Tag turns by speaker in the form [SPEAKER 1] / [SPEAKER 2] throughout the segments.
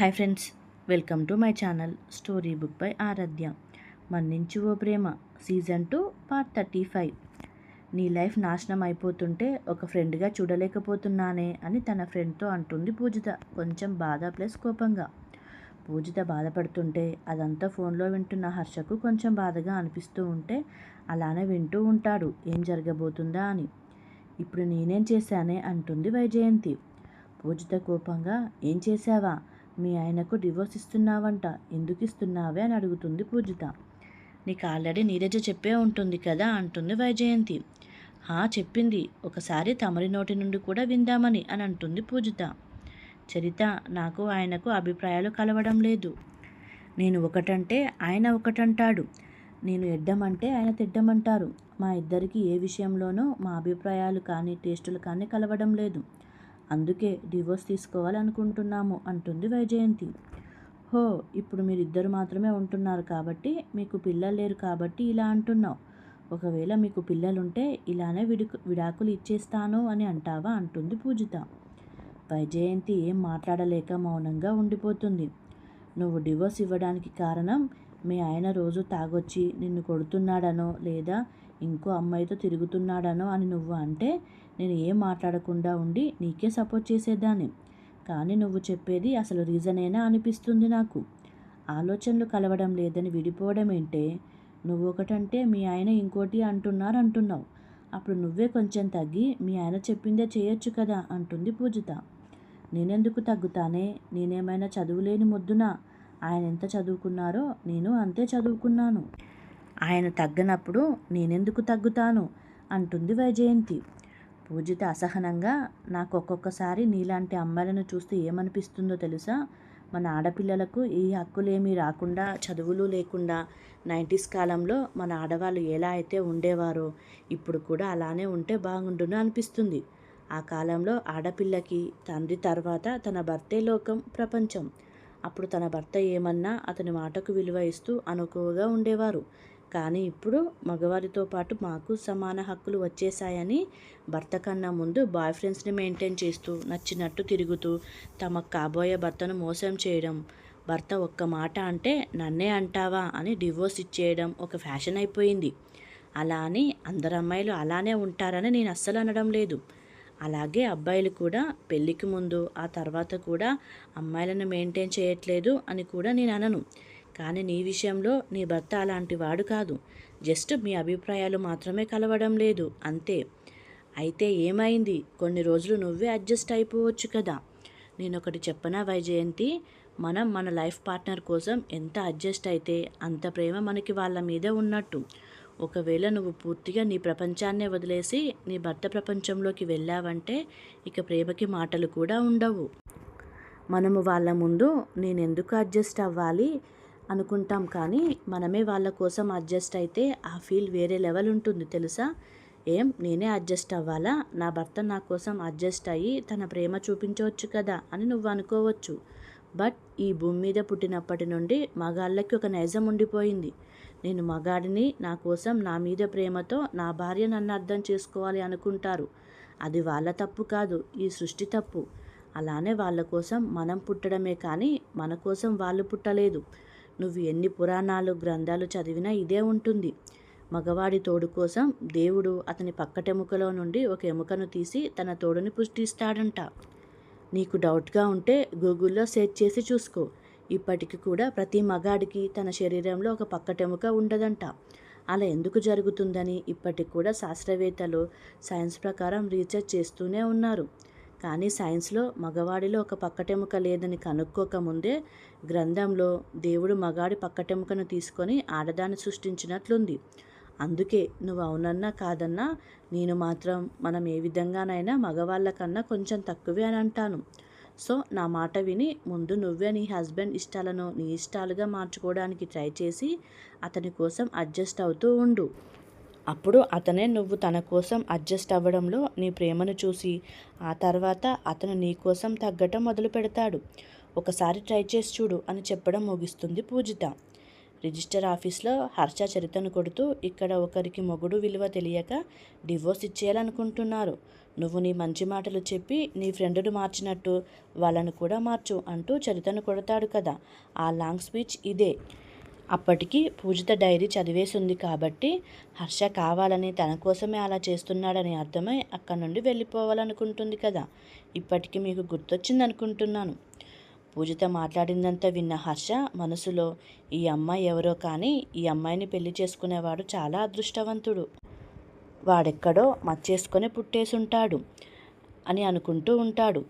[SPEAKER 1] Hi friends welcome to my channel story book by Aaradhya మన్నించు ఓ ప్రేమ season two part thirty five నీ life నాశనం అయిపోతుంటే ఒక ఫ్రెండ్గా చూడలేకపోతున్నానే అని తన ఫ్రెండ్తో అంటుంది పూజిత కొంచెం బాధ ప్లస్ కోపంగా. పూజిత బాధపడుతుంటే అదంతా ఫోన్లో వింటున్న హర్షకు కొంచెం బాధగా అనిపిస్తూ ఉంటే అలానే వింటూ ఉంటాడు ఏం జరగబోతుందా అని. ఇప్పుడు నేనేం చేశానే అంటుంది వైజయంతి. పూజిత కోపంగా ఏం చేశావా? మీ ఆయనకు డివోర్స్ ఇస్తున్నావంట. ఎందుకు ఇస్తున్నావే అని అడుగుతుంది పూజిత. నీకు ఆల్రెడీ నీరజ చెప్పే ఉంటుంది కదా అంటుంది వైజయంతి. హా చెప్పింది. ఒకసారి తమరి నోటి నుండి కూడా విందామని అని అంటుంది పూజిత. చరిత నాకు ఆయనకు అభిప్రాయాలు కలవడం లేదు. నేను ఒకటంటే ఆయన ఒకటంటాడు. నేను ఎడ్డమంటే ఆయన తిడ్డమంటారు. మా ఇద్దరికి ఏ విషయంలోనూ మా అభిప్రాయాలు కానీ టేస్టులు కానీ కలవడం లేదు. అందుకే డివోర్స్ తీసుకోవాలనుకుంటున్నాము అంటుంది వైజయంతి. హో ఇప్పుడు మీరిద్దరు మాత్రమే ఉంటున్నారు కాబట్టి మీకు పిల్లలు లేరు కాబట్టి ఇలా అంటున్నావు. ఒకవేళ మీకు పిల్లలుంటే ఇలానే విడుకు విడాకులు ఇచ్చేస్తాను అని అంటావా అంటుంది పూజిత. వైజయంతి ఏం మాట్లాడలేక మౌనంగా ఉండిపోతుంది. నువ్వు డివోర్స్ ఇవ్వడానికి కారణం మీ ఆయన రోజు తాగొచ్చి నిన్ను కొడుతున్నాడనో లేదా ఇంకో అమ్మాయితో తిరుగుతున్నాడనో అని నువ్వు అంటే నేను ఏం మాట్లాడకుండా ఉండి నీకే సపోర్ట్ చేసేదాన్ని. కానీ నువ్వు చెప్పేది అసలు రీజనేనా అనిపిస్తుంది నాకు. ఆలోచనలు కలవడం లేదని విడిపోవడం ఏంటే? నువ్వు ఒకటంటే మీ ఆయన ఇంకోటి అంటున్నారు అంటున్నావు. అప్పుడు నువ్వే కొంచెం తగ్గి మీ ఆయన చెప్పిందే చేయొచ్చు కదా అంటుంది పూజిత. నేనెందుకు తగ్గుతానే? నేనేమైనా చదువులేని మొద్దునా? ఆయన ఎంత చదువుకున్నారో నేను అంతే చదువుకున్నాను. ఆయన తగ్గనప్పుడు నేనెందుకు తగ్గుతాను? అంటుంది వైజయంతి. పూజిత అసహనంగా నాకు ఒక్కొక్కసారి నీలాంటి అమ్మాయిలను చూస్తే ఏమనిపిస్తుందో తెలుసా? మన ఆడపిల్లలకు ఈ హక్కులేమీ రాకుండా చదువులు లేకుండా నైంటీస్ కాలంలో మన ఆడవాళ్ళు ఎలా అయితే ఉండేవారో ఇప్పుడు కూడా అలానే ఉంటే బాగుండును అనిపిస్తుంది. ఆ కాలంలో ఆడపిల్లకి తండ్రి తర్వాత తన భర్తే లోకం ప్రపంచం. అప్పుడు తన భర్త ఏమన్నా అతని మాటకు విలువ ఇస్తూ అనుకువగా ఉండేవారు. కానీ ఇప్పుడు మగవారితో పాటు మాకు సమాన హక్కులు వచ్చేసాయని భర్త కన్నా ముందు బాయ్ ఫ్రెండ్స్ని మెయింటైన్ చేస్తూ నచ్చినట్టు తిరుగుతూ తమ కాబోయే భర్తను మోసం చేయడం భర్త ఒక్క మాట అంటే నన్నే అంటావా? అని డివోర్స్ ఇచ్చేయడం ఒక ఫ్యాషన్ అయిపోయింది. అలా అని అందరు అమ్మాయిలు అలానే ఉంటారని నేను అస్సలు అనడం లేదు. అలాగే అబ్బాయిలు కూడా పెళ్ళికి ముందు ఆ తర్వాత కూడా అమ్మాయిలను మెయింటైన్ చేయట్లేదు అని కూడా నేను అనను. కానీ నీ విషయంలో నీ భర్త అలాంటి వాడు కాదు. జస్ట్ మీ అభిప్రాయాలు మాత్రమే కలవడం లేదు అంతే. అయితే ఏమైంది? కొన్ని రోజులు నువ్వే అడ్జస్ట్ అయిపోవచ్చు కదా. నేను ఒకటి చెప్పనా వైజయంతి? మనం మన లైఫ్ పార్ట్నర్ కోసం ఎంత అడ్జస్ట్ అయితే అంత ప్రేమ మనకి వాళ్ళ మీద ఉన్నట్టు. ఒకవేళ నువ్వు పూర్తిగా నీ ప్రపంచాన్నే వదిలేసి నీ భర్త ప్రపంచంలోకి వెళ్ళావంటే ఇక ప్రేమకి మాటలు కూడా ఉండవు. మనము వాళ్ళ ముందు నేను ఎందుకు అడ్జస్ట్ అవ్వాలి? అనుకుంటాం. కానీ మనమే వాళ్ళ కోసం అడ్జస్ట్ అయితే ఆ ఫీల్ వేరే లెవెల్ ఉంటుంది తెలుసా? ఏం? నేనే అడ్జస్ట్ అవ్వాలా? నా భర్త నా కోసం అడ్జస్ట్ అయ్యి తన ప్రేమ చూపించవచ్చు కదా అని నువ్వు అనుకోవచ్చు. బట్ ఈ భూమి మీద పుట్టినప్పటి నుండి మగాళ్ళకి ఒక నైజం ఉండిపోయింది. నేను మగాడిని నా కోసం నా మీద ప్రేమతో నా భార్య నన్ను అర్థం చేసుకోవాలి అనుకుంటారు. అది వాళ్ళ తప్పు కాదు ఈ సృష్టి తప్పు. అలానే వాళ్ళ కోసం మనం పుట్టడమే కానీ మన కోసం వాళ్ళు పుట్టలేదు. నువ్వు ఎన్ని పురాణాలు గ్రంథాలు చదివినా ఇదే ఉంటుంది. మగవాడి తోడు కోసం దేవుడు అతని పక్కటెముకలో నుండి ఒక ఎముకను తీసి తన తోడుని పుష్టిస్తాడంట. నీకు డౌట్గా ఉంటే గూగుల్లో సెర్చ్ చేసి చూసుకో. ఇప్పటికి కూడా ప్రతి మగాడికి తన శరీరంలో ఒక పక్కటెముక ఉండదంట. అలా ఎందుకు జరుగుతుందని ఇప్పటికి కూడా శాస్త్రవేత్తలు సైన్స్ ప్రకారం రీసెర్చ్ చేస్తూనే ఉన్నారు. కానీ సైన్స్లో మగవాడిలో ఒక పక్కటెముక లేదని కనుక్కోకముందే గ్రంథంలో దేవుడు మగాడి పక్కటెముకను తీసుకొని ఆడదాన్ని సృష్టించినట్లుంది. అందుకే నువ్వు అవునన్నా కాదన్నా నేను మాత్రం మనం ఏ విధంగానైనా మగవాళ్ళ కన్నా కొంచెం తక్కువే అని అంటాను. సో నా మాట విని ముందు నువ్వే నీ హస్బెండ్ ఇష్టాలను నీ ఇష్టాలుగా మార్చుకోవడానికి ట్రై చేసి అతని కోసం అడ్జస్ట్ అవుతూ ఉండు. అప్పుడు అతనే నువ్వు తన కోసం అడ్జస్ట్ అవ్వడంలో నీ ప్రేమను చూసి ఆ తర్వాత అతను నీ కోసం తగ్గటం మొదలు పెడతాడు. ఒకసారి ట్రై చేసి చూడు అని చెప్పడం ముగిస్తుంది పూజిత. రిజిస్టర్ ఆఫీస్లో హర్ష చరితను కొడుతూ ఇక్కడ ఒకరికి మొగుడు విలువ తెలియక డివోర్స్ ఇచ్చేయాలనుకుంటున్నారు. నువ్వు నీ మంచి మాటలు చెప్పి నీ ఫ్రెండును మార్చినట్టు వాళ్ళను కూడా మార్చు అంటూ చరితను కొడతాడు కదా. ఆ లాంగ్ స్పీచ్ ఇదే. అప్పటికి పూజిత డైరీ చదివేసింది కాబట్టి హర్ష కావాలని తన కోసమే అలా చేస్తున్నాడని అర్థమై అక్కడి నుండి వెళ్ళిపోవాలనుకుంటుంది కదా. ఇప్పటికీ మీకు గుర్తొచ్చింది అనుకుంటున్నాను పూజిత మాట్లాడిందంతా విన్న హర్ష మనసులో ఈ అమ్మాయి ఎవరో కానీ ఈ అమ్మాయిని పెళ్ళి చేసుకునేవాడు చాలా అదృష్టవంతుడు. వాడెక్కడో మచ్చేసుకొని పుట్టేసుంటాడు అని అనుకుంటూ ఉంటాడు.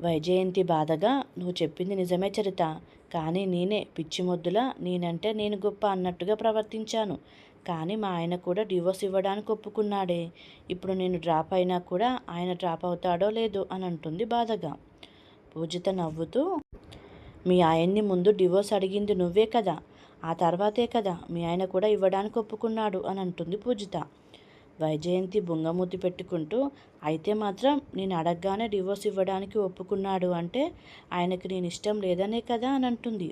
[SPEAKER 1] వైజయంతి బాధగా నువ్వు చెప్పింది నిజమే చరిత. కానీ నేనే పిచ్చి మొద్దులా నేనంటే నేను గొప్ప అన్నట్టుగా ప్రవర్తించాను. కానీ మా ఆయన కూడా డివోర్స్ ఇవ్వడానికి ఒప్పుకున్నాడే. ఇప్పుడు నేను డ్రాప్ అయినా కూడా ఆయన డ్రాప్ అవుతాడో లేదో అని అంటుంది బాధగా. పూజిత నవ్వుతూ మీ ఆయన్ని ముందు డివోర్స్ అడిగింది నువ్వే కదా? ఆ తర్వాతే కదా మీ ఆయన కూడా ఇవ్వడానికి ఒప్పుకున్నాడు అని అంటుంది పూజిత. వైజయంతి బుంగమూతి పెట్టుకుంటూ అయితే మాత్రం నేను అడగగానే డివోర్స్ ఇవ్వడానికి ఒప్పుకున్నాడు అంటే ఆయనకి నేను ఇష్టం లేదనే కదా అని అంటుంది.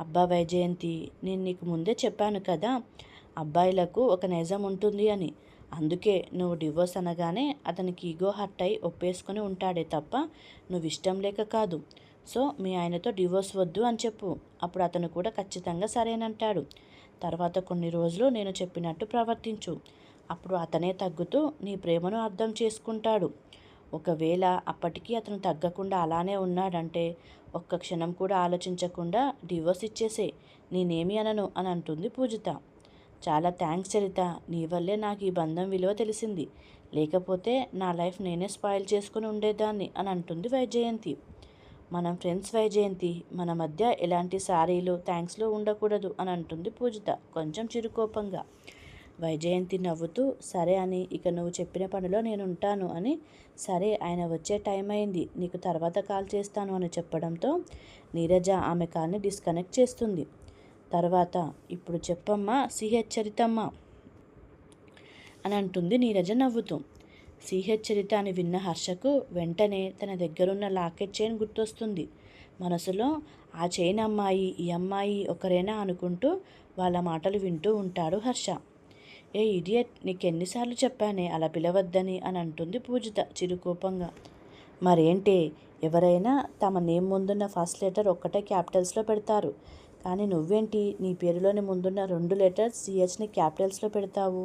[SPEAKER 1] అబ్బా వైజయంతి నేను నీకు ముందే చెప్పాను కదా అబ్బాయిలకు ఒక నిజం ఉంటుంది అని. అందుకే నువ్వు డివోర్స్ అనగానే అతనికి ఈగో హర్ట్ అయి ఒప్పేసుకొని ఉంటాడే తప్ప నువ్వు ఇష్టం లేక కాదు. సో మీ ఆయనతో డివోర్స్ వద్దు అని చెప్పు. అప్పుడు అతను కూడా ఖచ్చితంగా సరేనంటాడు. తర్వాత కొన్ని రోజులు నేను చెప్పినట్టు ప్రవర్తించు. అప్పుడు అతనే తగ్గుతూ నీ ప్రేమను అర్థం చేసుకుంటాడు. ఒకవేళ అప్పటికీ అతను తగ్గకుండా అలానే ఉన్నాడంటే ఒక్క క్షణం కూడా ఆలోచించకుండా డివోర్స్ ఇచ్చేసే నేనేమి అనను అని అంటుంది పూజిత. చాలా థ్యాంక్స్ చరిత నీ వల్లే నాకు ఈ బంధం విలువ తెలిసింది. లేకపోతే నా లైఫ్ నేనే స్పాయిల్ చేసుకుని ఉండేదాన్ని అని అంటుంది వైజయంతి. మనం ఫ్రెండ్స్ వైజయంతి మన మధ్య ఎలాంటి సారీలు థ్యాంక్స్లో ఉండకూడదు అని అంటుంది పూజిత కొంచెం చిరుకోపంగా. వైజయంతి నవ్వుతూ సరే అని ఇక నువ్వు చెప్పిన పనిలో నేను ఉంటాను అని సరే ఆయన వచ్చే టైం అయింది నీకు తర్వాత కాల్ చేస్తాను అని చెప్పడంతో నీరజ ఆమె కాల్ని డిస్కనెక్ట్ చేస్తుంది. తర్వాత ఇప్పుడు చెప్పమ్మా సిహెచ్ చరితమ్మ అని అంటుంది నీరజ నవ్వుతూ. సిహెచ్ చరిత అని విన్న హర్షకు వెంటనే తన దగ్గరున్న లాకెట్ చైన్ గుర్తొస్తుంది. మనసులో ఆ చైన్ అమ్మాయి ఈ అమ్మాయి ఒకరేనా అనుకుంటూ వాళ్ళ మాటలు వింటూ ఉంటాడు హర్ష. ఏ ఇడియట్ నీకెన్నిసార్లు చెప్పానే అలా పిలవద్దని అని అంటుంది పూజిత చిరుకోపంగా. మరేంటి ఎవరైనా తమ నేమ్ ముందున్న ఫస్ట్ లెటర్ ఒక్కటే క్యాపిటల్స్లో పెడతారు. కానీ నువ్వేంటి నీ పేరులోని ముందున్న రెండు లెటర్స్ సిహెచ్ని క్యాపిటల్స్లో పెడతావు?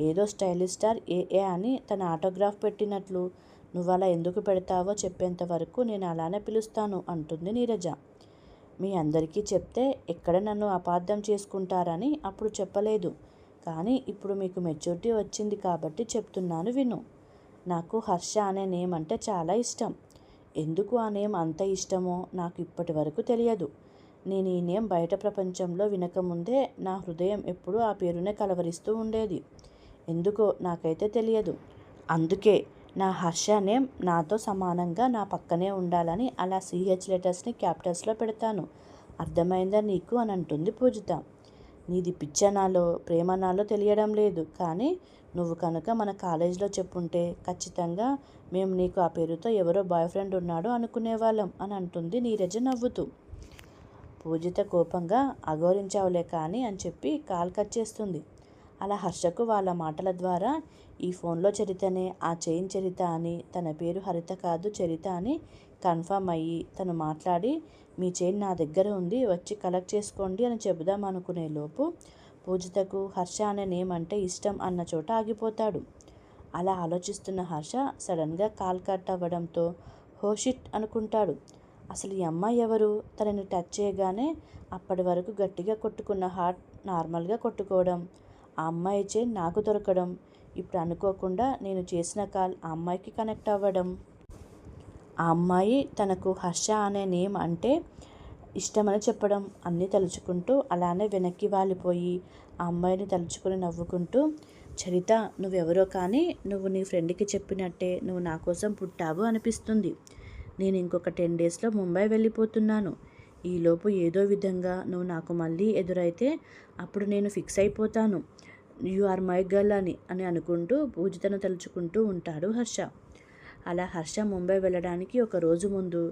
[SPEAKER 1] ఏదో స్టైలిష్ స్టార్ ఏఏ అని తన ఆటోగ్రాఫ్ పెట్టినట్లు. నువ్వు అలా ఎందుకు పెడతావో చెప్పేంత వరకు నేను అలానే పిలుస్తాను అంటుంది నీరజ. మీ అందరికీ చెప్తే ఎక్కడ నన్ను అపార్థం చేసుకుంటారని అప్పుడు చెప్పలేదు. కానీ ఇప్పుడు మీకు మెచ్యూరిటీ వచ్చింది కాబట్టి చెప్తున్నాను విను. నాకు హర్ష అనే నేమ్ అంటే చాలా ఇష్టం. ఎందుకు ఆ నేమ్ అంత ఇష్టమో నాకు ఇప్పటి వరకు తెలియదు. నేను ఈ నేమ్ బయట ప్రపంచంలో వినకముందే నా హృదయం ఎప్పుడూ ఆ పేరునే కలవరిస్తూ ఉండేది. ఎందుకో నాకైతే తెలియదు. అందుకే నా హర్ష నేమ్ నాతో సమానంగా నా పక్కనే ఉండాలని అలా సిహెచ్ లెటర్స్ని క్యాపిటల్స్లో పెడతాను. అర్థమైందా నీకు అని అంటుంది పూజిత. నీది పిచ్చనాలో ప్రేమనాలో తెలియడం లేదు. కానీ నువ్వు కనుక మన కాలేజీలో చెప్పుంటే ఖచ్చితంగా మేము నీకు ఆ పేరుతో ఎవరో బాయ్ ఫ్రెండ్ ఉన్నాడు అనుకునేవాళ్ళం అని అంటుంది నీరజ నవ్వుతూ. పూజిత కోపంగా అగౌరించావులే కానీ అని చెప్పి కాల్ కట్ చేస్తుంది. అలా హర్షకు వాళ్ళ మాటల ద్వారా ఈ ఫోన్లో చరితనే ఆ చైన్ చరిత అని తన పేరు హరిత కాదు చరిత అని కన్ఫర్మ్ అయ్యి తను మాట్లాడి మీ చైన్ నా దగ్గర ఉంది వచ్చి కలెక్ట్ చేసుకోండి అని చెబుదాం అనుకునే లోపు పూజితకు హర్ష అనే నేమ్ అంటే ఇష్టం అన్న చోట ఆగిపోతాడు. అలా ఆలోచిస్తున్న హర్ష సడన్గా కాల్ కట్ అవ్వడంతో హోషిట్ అనుకుంటాడు. అసలు ఈ అమ్మాయి ఎవరు? తనని టచ్ చేయగానే అప్పటి వరకు గట్టిగా కొట్టుకున్న హార్ట్ నార్మల్గా కొట్టుకోవడం ఆ అమ్మాయి చే నాకు దొరకడం ఇప్పుడు అనుకోకుండా నేను చేసిన కాల్ ఆ అమ్మాయికి కనెక్ట్ అవ్వడం. ఆ అమ్మాయి తనకు హర్ష అనే నేమ్ అంటే ఇష్టమని చెప్పడం అన్నీ తలుచుకుంటూ అలానే వెనక్కి వాలిపోయి ఆ అమ్మాయిని తలుచుకుని నవ్వుకుంటూ చరిత నువ్వెవరో కానీ నువ్వు నీ ఫ్రెండ్కి చెప్పినట్టే నువ్వు నా కోసం పుట్టావు అనిపిస్తుంది. నేను ఇంకొక టెన్ డేస్లో ముంబై వెళ్ళిపోతున్నాను. ఈలోపు ఏదో విధంగా నువ్వు నాకు మళ్ళీ ఎదురైతే అప్పుడు నేను ఫిక్స్ అయిపోతాను. యు ఆర్ మై గర్ల్ అని అని అనుకుంటూ పూజితను తలుచుకుంటూ ఉంటాడు హర్ష. అలా హర్ష ముంబై వెళ్ళడానికి ఒక రోజు ముందు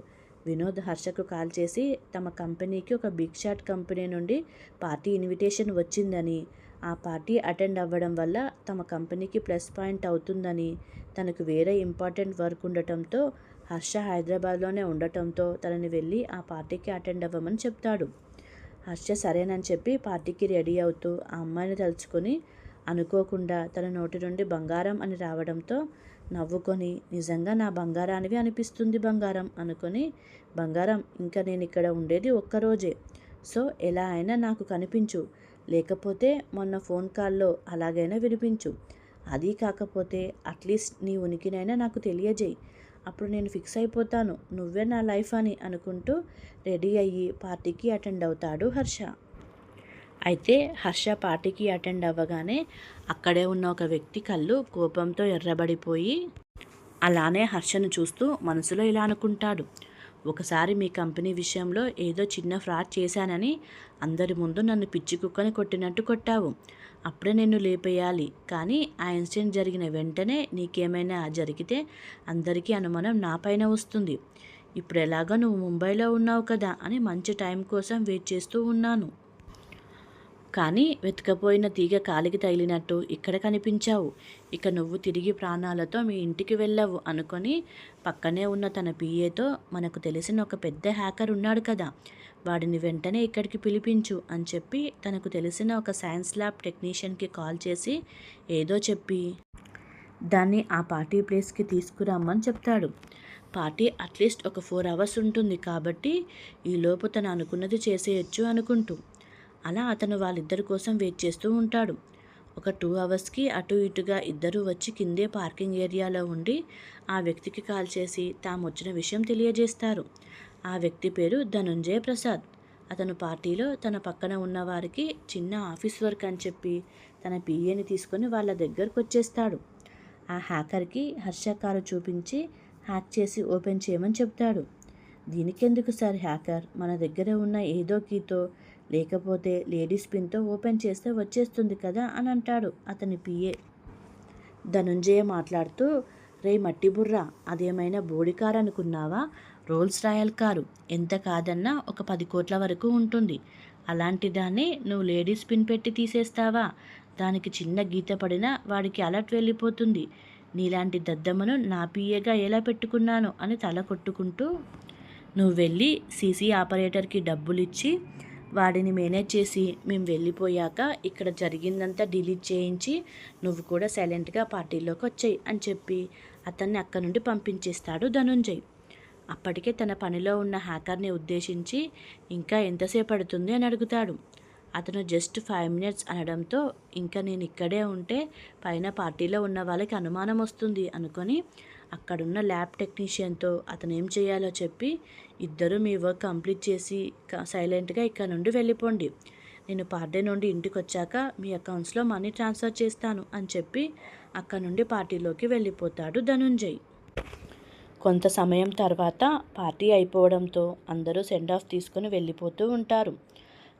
[SPEAKER 1] వినోద్ హర్షకు కాల్ చేసి తమ కంపెనీకి ఒక బిగ్ షాట్ కంపెనీ నుండి పార్టీ ఇన్విటేషన్ వచ్చిందని ఆ పార్టీ అటెండ్ అవ్వడం వల్ల తమ కంపెనీకి ప్లస్ పాయింట్ అవుతుందని తనకు వేరే ఇంపార్టెంట్ వర్క్ ఉండటంతో హర్ష హైదరాబాద్లోనే ఉండటంతో తనని వెళ్ళి ఆ పార్టీకి అటెండ్ అవ్వమని చెప్తాడు. హర్ష సరేనని చెప్పి పార్టీకి రెడీ అవుతూ ఆ అమ్మాయిని తలుచుకొని అనుకోకుండా తన నోటి నుండి బంగారం అని రావడంతో నవ్వుకొని నిజంగా నా బంగారానివి అనిపిస్తుంది బంగారం అనుకొని బంగారం ఇంకా నేను ఇక్కడ ఉండేది ఒక్కరోజే సో ఎలా అయినా నాకు కనిపించు. లేకపోతే మొన్న ఫోన్ కాల్లో అలాగైనా వినిపించు. అది కాకపోతే అట్లీస్ట్ నీ ఉనికినైనా నాకు తెలియజేయి. అప్పుడు నేను ఫిక్స్ అయిపోతాను. నువ్వే నా లైఫ్ అని అనుకుంటూ రెడీ అయ్యి పార్టీకి అటెండ్ అవుతాడు హర్ష. అయితే హర్ష పార్టీకి అటెండ్ అవ్వగానే అక్కడే ఉన్న ఒక వ్యక్తి కళ్ళు కోపంతో ఎర్రబడిపోయి అలానే హర్షను చూస్తూ మనసులో ఇలా అనుకుంటాడు. ఒకసారి మీ కంపెనీ విషయంలో ఏదో చిన్న ఫ్రాడ్ చేశానని అందరి ముందు నన్ను పిచ్చి కుక్కని కొట్టినట్టు కొట్టావు. అప్పుడే నిన్ను లేపేయాలి. కానీ ఆ ఇన్సిడెంట్ జరిగిన వెంటనే నీకేమైనా జరిగితే అందరికీ అనుమానం నాపైన వస్తుంది. ఇప్పుడు ఎలాగో నువ్వు ముంబైలో ఉన్నావు కదా అని మంచి టైం కోసం వెయిట్ చేస్తూ ఉన్నాను. కానీ వెతకపోయిన తీగ కాలికి తగిలినట్టు ఇక్కడ కనిపించావు. ఇక నువ్వు తిరిగి ప్రాణాలతో మీ ఇంటికి వెళ్ళవు అనుకొని పక్కనే ఉన్న తన పిఏతో మనకు తెలిసిన ఒక పెద్ద హ్యాకర్ ఉన్నాడు కదా వాడిని వెంటనే ఇక్కడికి పిలిపించు అని చెప్పి తనకు తెలిసిన ఒక సైన్స్ ల్యాబ్ టెక్నీషియన్కి కాల్ చేసి ఏదో చెప్పి దాన్ని ఆ పార్టీ ప్లేస్కి తీసుకురమ్మని చెప్తాడు. పార్టీ అట్లీస్ట్ ఒక ఫోర్ అవర్స్ ఉంటుంది కాబట్టి ఈలోపు తను అనుకున్నది చేసేయచ్చు అనుకుంటూ అలా అతను వాళ్ళిద్దరి కోసం వెయిట్ చేస్తూ ఉంటాడు. ఒక టూ అవర్స్కి అటు ఇటుగా ఇద్దరు వచ్చి కిందే పార్కింగ్ ఏరియాలో ఉండి ఆ వ్యక్తికి కాల్ చేసి తాము వచ్చిన విషయం తెలియజేస్తారు. ఆ వ్యక్తి పేరు ధనుంజయ ప్రసాద్. అతను పార్టీలో తన పక్కన ఉన్న వారికి చిన్న ఆఫీస్ వర్క్ అని చెప్పి తన పిఏని తీసుకొని వాళ్ళ దగ్గరకు వచ్చేస్తాడు ఆ హ్యాకర్కి హర్ష కారు చూపించి హ్యాక్ చేసి ఓపెన్ చేయమని చెప్తాడు. దీనికెందుకు సార్ హ్యాకర్? మన దగ్గర ఉన్న ఏదో కీతో లేకపోతే లేడీస్ పిన్తో ఓపెన్ చేస్తే వచ్చేస్తుంది కదా అని అంటాడు అతని పిఏ ధనుంజయ మాట్లాడుతూ రే మట్టి బుర్ర అదేమైనా బోడి కారు అనుకున్నావా? Rolls Royce car. ఎంత కాదన్నా ఒక పది కోట్ల వరకు ఉంటుంది. అలాంటి దాన్ని నువ్వు లేడీస్ పిన్ పెట్టి తీసేస్తావా? దానికి చిన్న గీత పడినా వాడికి అలర్ట్ వెళ్ళిపోతుంది. నీలాంటి దద్దమ్మను నా పిఏగా ఎలా పెట్టుకున్నాను అని తల కొట్టుకుంటూ నువ్వు వెళ్ళి సీసీ ఆపరేటర్కి డబ్బులు ఇచ్చి వాడిని మేనేజ్ చేసి మేము వెళ్ళిపోయాక ఇక్కడ జరిగిందంతా డిలీట్ చేయించి నువ్వు కూడా సైలెంట్గా పార్టీలోకి వచ్చాయి అని చెప్పి అతన్ని అక్కడి నుండి పంపించేస్తాడు ధనుంజయ్. అప్పటికే తన పనిలో ఉన్న హ్యాకర్ని ఉద్దేశించి ఇంకా ఎంతసేపు పడుతుంది? అని అడుగుతాడు. అతను జస్ట్ ఫైవ్ మినిట్స్ అనడంతో ఇంకా నేను ఇక్కడే ఉంటే పైన పార్టీలో ఉన్న వాళ్ళకి అనుమానం వస్తుంది అనుకొని అక్కడున్న ల్యాబ్ టెక్నీషియన్తో అతను ఏం చేయాలో చెప్పి ఇద్దరు మీ వర్క్ కంప్లీట్ చేసి సైలెంట్గా ఇక్కడ నుండి వెళ్ళిపోండి. నేను పార్టీ నుండి ఇంటికి వచ్చాక మీ అకౌంట్స్లో మనీ ట్రాన్స్ఫర్ చేస్తాను అని చెప్పి అక్కడ నుండి పార్టీలోకి వెళ్ళిపోతాడు ధనుంజయ్. కొంత సమయం తర్వాత పార్టీ అయిపోవడంతో అందరూ సెండ్ ఆఫ్ తీసుకొని వెళ్ళిపోతూ ఉంటారు.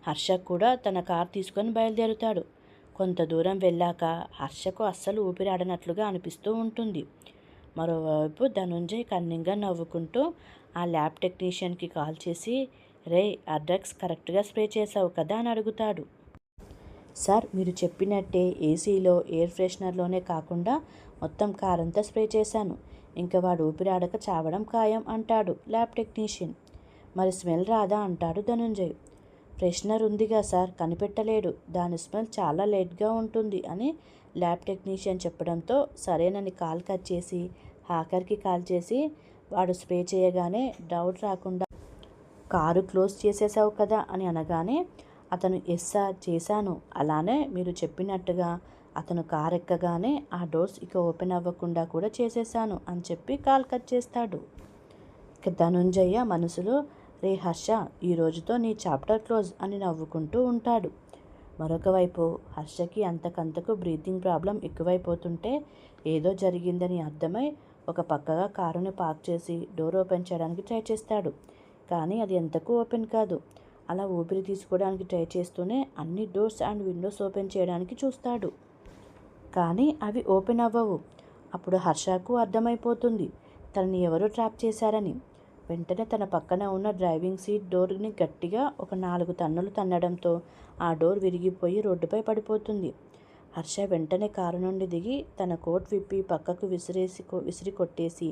[SPEAKER 1] హర్ష కూడా తన కార్ తీసుకొని బయలుదేరుతాడు. కొంత దూరం వెళ్ళాక హర్షకు అస్సలు ఊపిరాడనట్లుగా అనిపిస్తూ ఉంటుంది. మరోవైపు ధనుంజయ్ కన్నింగా నవ్వుకుంటూ ఆ ల్యాబ్ టెక్నీషియన్కి కాల్ చేసి రే ఆ డ్రగ్స్ కరెక్ట్గా స్ప్రే చేసావు కదా? అని అడుగుతాడు. సార్ మీరు చెప్పినట్టే ఏసీలో ఎయిర్ ఫ్రెషనర్లోనే కాకుండా మొత్తం కార్ అంతా స్ప్రే చేశాను. ఇంకా వాడు ఊపిరాడక చావడం ఖాయం అంటాడు ల్యాబ్ టెక్నీషియన్. మరి స్మెల్ రాదా? అంటాడు ధనుంజయ్. ఫ్రెషనర్ ఉందిగా సార్ కనిపెట్టలేడు. దాని స్మెల్ చాలా లేట్గా ఉంటుంది అని ల్యాబ్ టెక్నీషియన్ చెప్పడంతో సరేనని కాల్ కట్ చేసి హ్యాకర్కి కాల్ చేసి వాడు స్ప్రే చేయగానే డౌట్ రాకుండా కారు క్లోజ్ చేసేసావు కదా అని అనగానే అతను ఎస్ సార్ చేశాను. అలానే మీరు చెప్పినట్టుగా అతను కార్ ఎక్కగానే ఆ డోర్స్ ఇక ఓపెన్ అవ్వకుండా కూడా చేసేసాను అని చెప్పి కాల్ కట్ చేస్తాడు. ఇక ధనుంజయ్య మనసులో రే హర్ష ఈ రోజుతో నీ చాప్టర్ క్లోజ్ అని నవ్వుకుంటూ ఉంటాడు. మరొక వైపు హర్షకి అంతకంతకు బ్రీతింగ్ ప్రాబ్లం ఎక్కువైపోతుంటే ఏదో జరిగిందని అర్థమై ఒక పక్కగా కారుని పార్క్ చేసి డోర్ ఓపెన్ చేయడానికి ట్రై చేస్తాడు. కానీ అది ఎంతకు ఓపెన్ కాదు. అలా ఊపిరి తీసుకోవడానికి ట్రై చేస్తూనే అన్ని డోర్స్ అండ్ విండోస్ ఓపెన్ చేయడానికి చూస్తాడు. కానీ అవి ఓపెన్ అవ్వవు. అప్పుడు హర్షకు అర్థమైపోతుంది. తనని ఎవరో ట్రాప్ చేశారని. వెంటనే తన పక్కన ఉన్న డ్రైవింగ్ సీట్ డోర్ని గట్టిగా ఒక నాలుగు తన్నులు తన్నడంతో ఆ డోర్ విరిగిపోయి రోడ్డుపై పడిపోతుంది. హర్ష వెంటనే కారు నుండి దిగి తన కోట్ విప్పి పక్కకు విసిరేసి విసిరి కొట్టేసి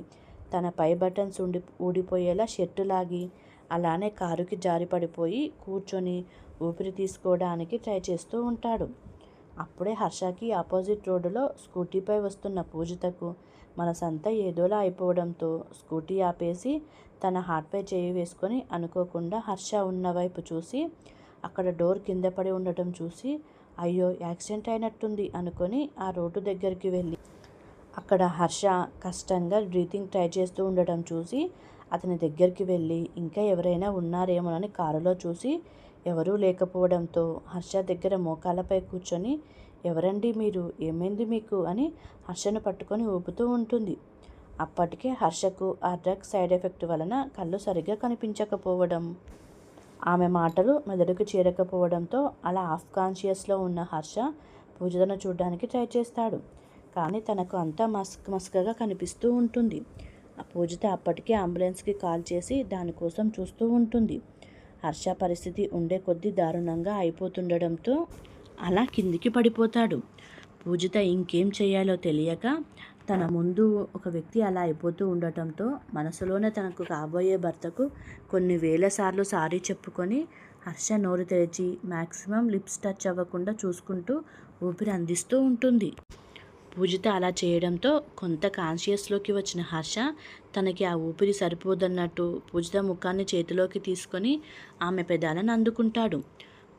[SPEAKER 1] తన పై బటన్స్ ఉండి ఊడిపోయేలా షర్టు లాగి అలానే కారుకి జారి పడిపోయి కూర్చొని ఊపిరి తీసుకోవడానికి ట్రై చేస్తూ ఉంటాడు. అప్పుడే హర్షకి ఆపోజిట్ రోడ్డులో స్కూటీపై వస్తున్న పూజితకు మనసంతా ఏదోలా అయిపోవడంతో స్కూటీ ఆపేసి తన హార్ట్పై చేయి వేసుకొని అనుకోకుండా హర్ష ఉన్న వైపు చూసి అక్కడ డోర్ కింద పడి ఉండటం చూసి అయ్యో యాక్సిడెంట్ అయినట్టుంది అనుకొని ఆ రోడ్డు దగ్గరికి వెళ్ళి అక్కడ హర్ష కష్టంగా బ్రీతింగ్ ట్రై చేస్తూ ఉండటం చూసి అతని దగ్గరికి వెళ్ళి ఇంకా ఎవరైనా ఉన్నారేమోనని కారులో చూసి ఎవరూ లేకపోవడంతో హర్ష దగ్గర మోకాలపై కూర్చొని ఎవరండి మీరు? ఏమైంది మీకు? అని హర్షను పట్టుకొని ఊపుతూ ఉంటుంది. అప్పటికే హర్షకు ఆ డ్రగ్ సైడ్ ఎఫెక్ట్ వలన కళ్ళు సరిగ్గా కనిపించకపోవడం. ఆమె మాటలు మెదడుకు చేరకపోవడంతో అలా ఆఫ్ కాన్షియస్లో ఉన్న హర్ష పూజతను చూడడానికి ట్రై చేస్తాడు. కానీ తనకు అంతా మస్క్ మస్కగా కనిపిస్తూ ఉంటుంది. ఆ పూజిత అప్పటికే అంబులెన్స్కి కాల్ చేసి దానికోసం చూస్తూ ఉంటుంది. హర్ష పరిస్థితి ఉండే కొద్దీ దారుణంగా అయిపోతుండడంతో అలా కిందికి పడిపోతాడు. పూజిత ఇంకేం చేయాలో తెలియక తన ముందు ఒక వ్యక్తి అలా అయిపోతూ ఉండటంతో మనసులోనే తనకు కాబోయే భర్తకు కొన్ని వేల సార్లు సారీ చెప్పుకొని హర్ష నోరు తెరిచి మ్యాక్సిమం లిప్స్ టచ్ అవ్వకుండా చూసుకుంటూ ఊపిరి అందిస్తూ ఉంటుంది. పూజిత అలా చేయడంతో కొంత కాన్షియస్లోకి వచ్చిన హర్ష తనకి ఆ ఊపిరి సరిపోదన్నట్టు పూజిత ముఖాన్ని చేతిలోకి తీసుకొని ఆమె పెదాలను అందుకుంటాడు.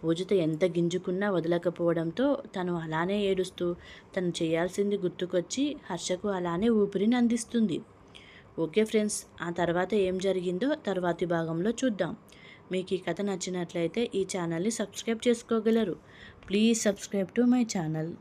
[SPEAKER 1] పూజిత ఎంత గింజుకున్నా వదలకపోవడంతో తను అలానే ఏడుస్తూ తను చేయాల్సింది గుర్తుకొచ్చి హర్షకు అలానే ఊపిరిని అందిస్తుంది. ఓకే ఫ్రెండ్స్ ఆ తర్వాత ఏం జరిగిందో తర్వాతి భాగంలో చూద్దాం. మీకు ఈ కథ నచ్చినట్లయితే ఈ ఛానల్ని సబ్స్క్రైబ్ చేసుకోగలరు. Please subscribe to my channel.